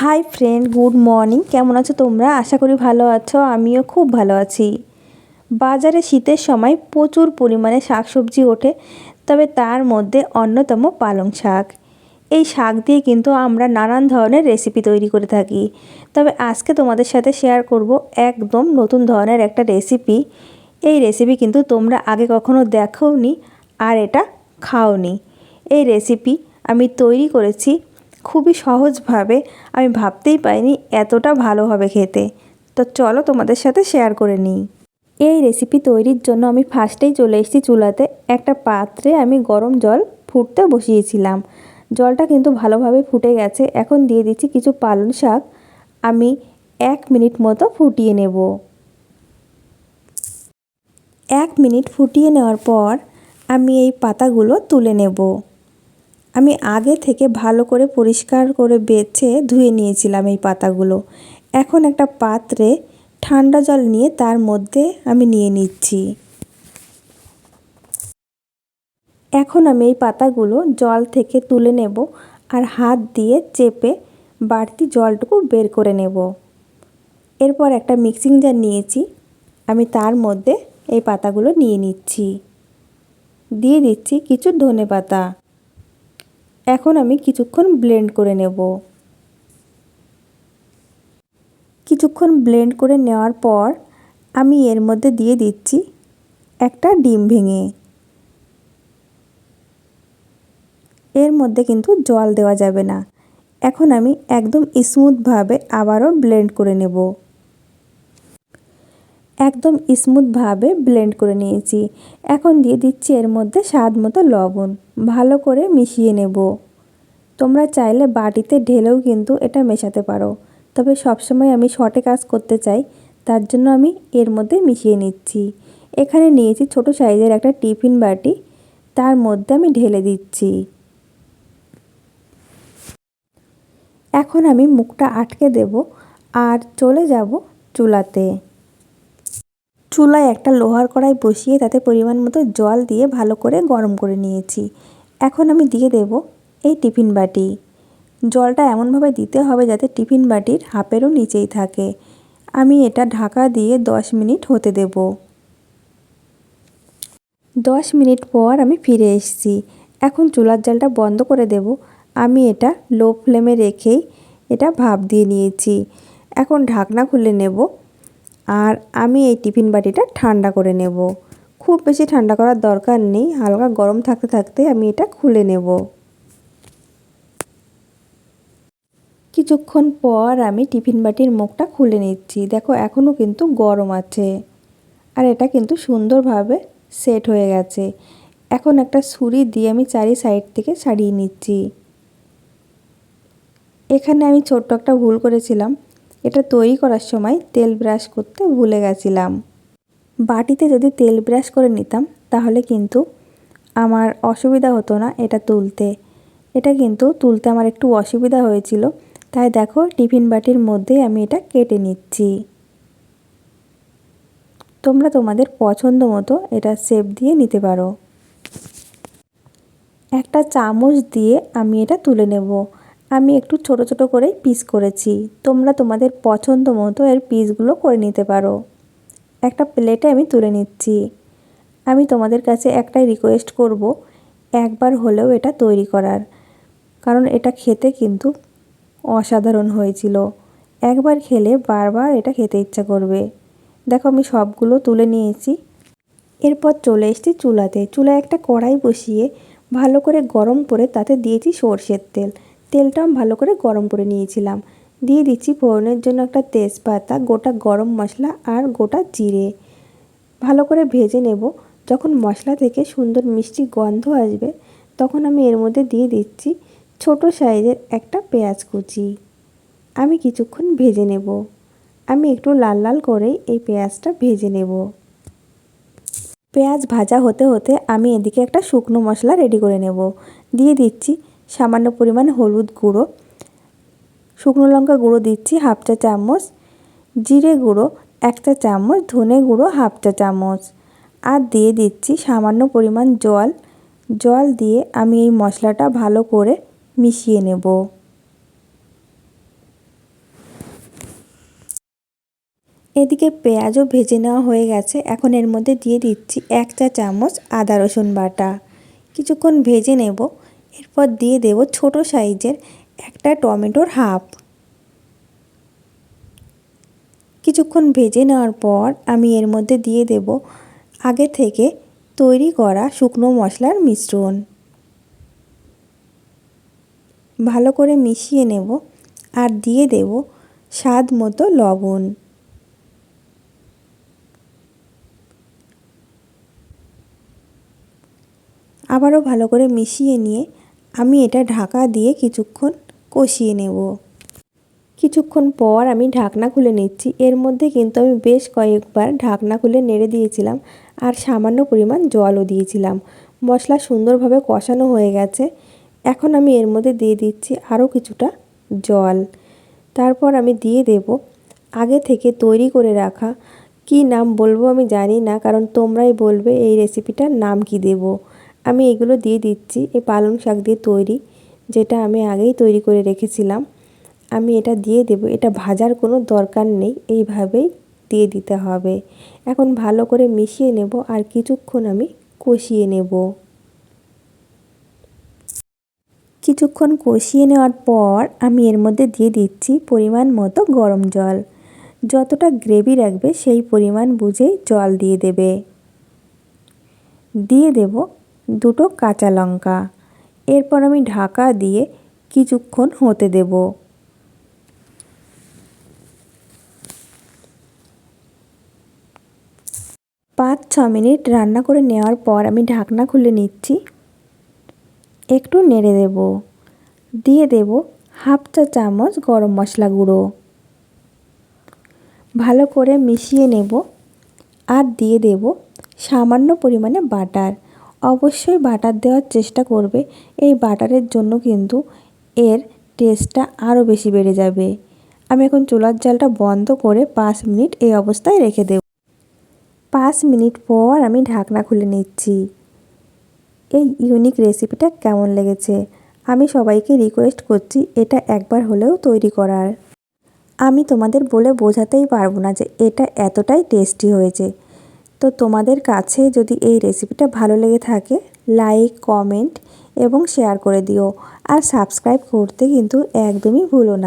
Hi friend good morning কেমন আছো তোমরা? আশা করি ভালো আছো, আমিও খুব ভালো আছি। বাজারে শীতের সময় প্রচুর পরিমাণে শাকসবজি ওঠে, তবে তার মধ্যে অন্যতম পালং শাক। এই শাক দিয়ে কিন্তু আমরা নানান ধরনের রেসিপি তৈরি করে থাকি। তবে আজকে তোমাদের সাথে শেয়ার করব একদম নতুন ধরনের একটা রেসিপি এই রেসিপি কিন্তু তোমরা আগে কখনো দেখোনি, আর এটা খাওনি। এই রেসিপি আমি তৈরি করেছি খুবই সহজভাবে, আমি ভাবতেই পাইনি এতটা ভালো হবে খেতে। তো চলো তোমাদের সাথে শেয়ার করে নিই। এই রেসিপি তৈরির জন্য আমি ফার্স্টেই চলে এসেছি চুলাতে। একটা পাত্রে আমি গরম জল ফুটতে বসিয়েছিলাম। জলটা কিন্তু ভালোভাবে ফুটে গেছে। এখন দিয়ে দিচ্ছি কিছু পালং শাক। আমি এক মিনিট মতো ফুটিয়ে নেব। এক মিনিট ফুটিয়ে নেওয়ার পর আমি এই পাতাগুলো তুলে নেব। আমি আগে থেকে ভালো করে পরিষ্কার করে বেছে ধুয়ে নিয়েছিলাম এই পাতাগুলো। এখন একটা পাত্রে ঠান্ডা জল নিয়ে তার মধ্যে আমি নিয়ে নিচ্ছি। এখন আমি এই পাতাগুলো জল থেকে তুলে নেব আর হাত দিয়ে চেপে বাড়তি জলটুকু বের করে নেব। এরপর একটা মিক্সিং জার নিয়েছি, আমি তার মধ্যে এই পাতাগুলো নিয়ে নিচ্ছি। দিয়ে দিচ্ছি কিছু ধনে পাতা। এখন আমি কিছুক্ষণ ব্লেন্ড করে নেব। কিছুক্ষণ ব্লেন্ড করে নেওয়ার পর আমি এর মধ্যে দিয়ে দিচ্ছি একটা ডিম ভেঙে। এর মধ্যে কিন্তু জল দেওয়া যাবে না। এখন আমি একদম স্মুথভাবে আবারও ব্লেন্ড করে নেব। একদম স্মুথভাবে ব্লেন্ড করে নিয়েছি। এখন দিয়ে দিচ্ছি এর মধ্যে স্বাদ মতো লবণ। ভালো করে মিশিয়ে নেব। তোমরা চাইলে বাটিতে ঢেলেও কিন্তু এটা মেশাতে পারো। তবে সবসময় আমি শর্টে কাজ করতে চাই, তার জন্য আমি এর মধ্যে মিশিয়ে নিচ্ছি। এখানে নিয়েছি ছোট সাইজের একটা টিফিন বাটি। তার মধ্যে আমি ঢেলে দিচ্ছি। এখন আমি মুখটা আটকে দেব আর চলে যাব চুলাতে। চুলায় একটা লোহার কড়াই বসিয়ে তাতে পরিমাণ মতো জল দিয়ে ভালো করে গরম করে নিয়েছি। এখন আমি দিয়ে দেব এই টিফিন বাটি। জলটা এমনভাবে দিতে হবে যাতে টিফিন বাটির হাফেরও নিচেই থাকে। আমি এটা ঢাকা দিয়ে দশ মিনিট হতে দেব। দশ মিনিট পর আমি ফিরে এসেছি। এখন চুলার জালটা বন্ধ করে দেব। আমি এটা লো ফ্লেমে রেখেই এটা ভাপ দিয়ে নিয়েছি। এখন ঢাকনা খুলে নেব। আর আমি এই টিফিন বাটিটা ঠান্ডা করে নেব। খুব বেশি ঠান্ডা করার দরকার নেই, হালকা গরম থাকতে থাকতে আমি এটা খুলে নেব। কিছুক্ষণ পর আমি টিফিন বাটির মুখটা খুলে নিচ্ছি। দেখো এখনও কিন্তু গরম আছে। আর এটা কিন্তু সুন্দরভাবে সেট হয়ে গেছে। এখন একটা ছুরি দিয়ে আমি চারি সাইড থেকে ছাড়িয়ে নিচ্ছি। এখানে আমি ছোট্ট একটা ভুল করেছিলাম। এটা তৈরি করার সময় তেল ব্রাশ করতে ভুলে গেছিলাম। বাটিতে যদি তেল ব্রাশ করে নিতাম, তাহলে কিন্তু আমার অসুবিধা হতো না এটা তুলতে। এটা কিন্তু তুলতে আমার একটু অসুবিধা হয়েছিল, তাই দেখো টিফিন বাটির মধ্যে আমি এটা কেটে নিচ্ছি। তোমরা তোমাদের পছন্দ মতো এটা শেপ দিয়ে নিতে পারো। একটা চামচ দিয়ে আমি এটা তুলে নেব। আমি একটু ছোট ছোট করে পিস করেছি। তোমরা তোমাদের পছন্দ মতো এর পিসগুলো করে নিতে পারো। একটা প্লেটে আমি তুলে নিচ্ছি। আমি তোমাদের কাছে একটাই রিকোয়েস্ট করব, একবার হলেও এটা তৈরি করার। কারণ এটা খেতে কিন্তু অসাধারণ হয়েছিল। একবার খেলে বারবার এটা খেতে ইচ্ছা করবে। দেখো আমি সবগুলো তুলে নিয়েছি। এরপর চলে এসেছি চুলাতে। চুলায় একটা কড়াই বসিয়ে ভালো করে গরম করে তাতে দিয়েছি সর্ষের তেল। তেলটাও ভালো করে গরম করে নিয়েছিলাম। দিয়ে দিচ্ছি ফোড়নের জন্য একটা তেজপাতা, গোটা গরম মশলা আর গোটা জিরে। ভালো করে ভেজে নেব। যখন মশলা থেকে সুন্দর মিষ্টি গন্ধ আসবে, তখন আমি এর মধ্যে দিয়ে দিচ্ছি ছোট সাইজের একটা পেঁয়াজ কুচি। আমি কিছুক্ষণ ভেজে নেব। আমি একটু লাল লাল করেই এই পেঁয়াজটা ভেজে নেব। পেঁয়াজ ভাজা হতে হতে আমি এদিকে একটা শুকনো মশলা রেডি করে নেব। দিয়ে দিচ্ছি সামান্য পরিমাণ হলুদ গুঁড়ো, শুকনো লঙ্কা গুঁড়ো দিচ্ছি হাফ চা চামচ, জিরে গুঁড়ো এক চা চামচ, ধনে গুঁড়ো হাফ চা চামচ আর দিয়ে দিচ্ছি সামান্য পরিমাণ জল। জল দিয়ে আমি এই মশলাটা ভালো করে মিশিয়ে নেব। এদিকে পেঁয়াজও ভেজে নেওয়া হয়ে গেছে। এখন এর মধ্যে দিয়ে দিচ্ছি এক চা চামচ আদা রসুন বাটা। কিছুক্ষণ ভেজে নেব। এরপর দিয়ে দেব ছোট সাইজের একটা টমেটোর হাফ। কিছুক্ষণ ভেজে নেওয়ার পর আমি এর মধ্যে দিয়ে দেব আগে থেকে তৈরি করা শুকনো মশলার মিশ্রণ। ভালো করে মিশিয়ে নেব আর দিয়ে দেব স্বাদ মতো লবণ। আবারও ভালো করে মিশিয়ে নিয়ে আমি এটা ঢাকা দিয়ে কিছুক্ষণ কষিয়ে নেব। কিছুক্ষণ পর আমি ঢাকনা খুলে নিচ্ছি। এর মধ্যে কিন্তু আমি বেশ কয়েকবার ঢাকনা খুলে নেড়ে দিয়েছিলাম আর সামান্য পরিমাণ জলও দিয়েছিলাম। মশলা সুন্দরভাবে কষানো হয়ে গেছে। এখন আমি এর মধ্যে দিয়ে দিচ্ছি আরও কিছুটা জল। তারপর আমি দিয়ে দেব আগে থেকে তৈরি করে রাখা। কি নাম বলব আমি জানি না, কারণ তোমরাই বলবে এই রেসিপিটার নাম কি দেব। আমি এগুলো দিয়ে দিচ্ছি, এই পালং শাক দিয়ে তৈরি, যেটা আমি আগেই তৈরি করে রেখেছিলাম। আমি এটা দিয়ে দেব, এটা ভাজার কোনো দরকার নেই, এইভাবেই দিয়ে দিতে হবে। এখন ভালো করে মিশিয়ে নেব আর কিছুক্ষণ আমি কষিয়ে নেব। কিছুক্ষণ কষিয়ে নেওয়ার পর আমি এর মধ্যে দিয়ে দিচ্ছি পরিমাণ মতো গরম জল। যতটা গ্রেভি রাখবে সেই পরিমাণ বুঝেই জল দিয়ে দেবে। দিয়ে দেব দুটো কাঁচা লঙ্কা। এরপর আমি ঢাকা দিয়ে কিছুক্ষণ হতে দেব। পাঁচ, ছ মিনিট রান্না করে নেওয়ার পর আমি ঢাকনা খুলে নিচ্ছি। একটু নেড়ে দেব। দিয়ে দেব হাফ চা চামচ গরম মশলা গুঁড়ো। ভালো করে মিশিয়ে নেব। আর দিয়ে দেব সামান্য পরিমাণে বাটার। অবশ্যই বাটার দেওয়ার চেষ্টা করবে। এই বাটারের জন্য কিন্তু এর টেস্টটা আরও বেশি বেড়ে যাবে। আমি এখন চুলার জালটা বন্ধ করে পাঁচ মিনিট এই অবস্থায় রেখে দেব। পাঁচ মিনিট পর আমি ঢাকনা খুলে নিচ্ছি। এই ইউনিক রেসিপিটা কেমন লেগেছে? আমি সবাইকে রিকোয়েস্ট করছি এটা একবার হলেও তৈরি করার। আমি তোমাদের বলে বোঝাতেই পারব না যে এটা এতটাই টেস্টি হয়েছে। তো তোমাদের কাছে যদি এই রেসিপিটা ভালো লেগে থাকে লাইক কমেন্ট এবং শেয়ার করে দিও। আর সাবস্ক্রাইব করতে কিন্তু একদমই ভুলো না।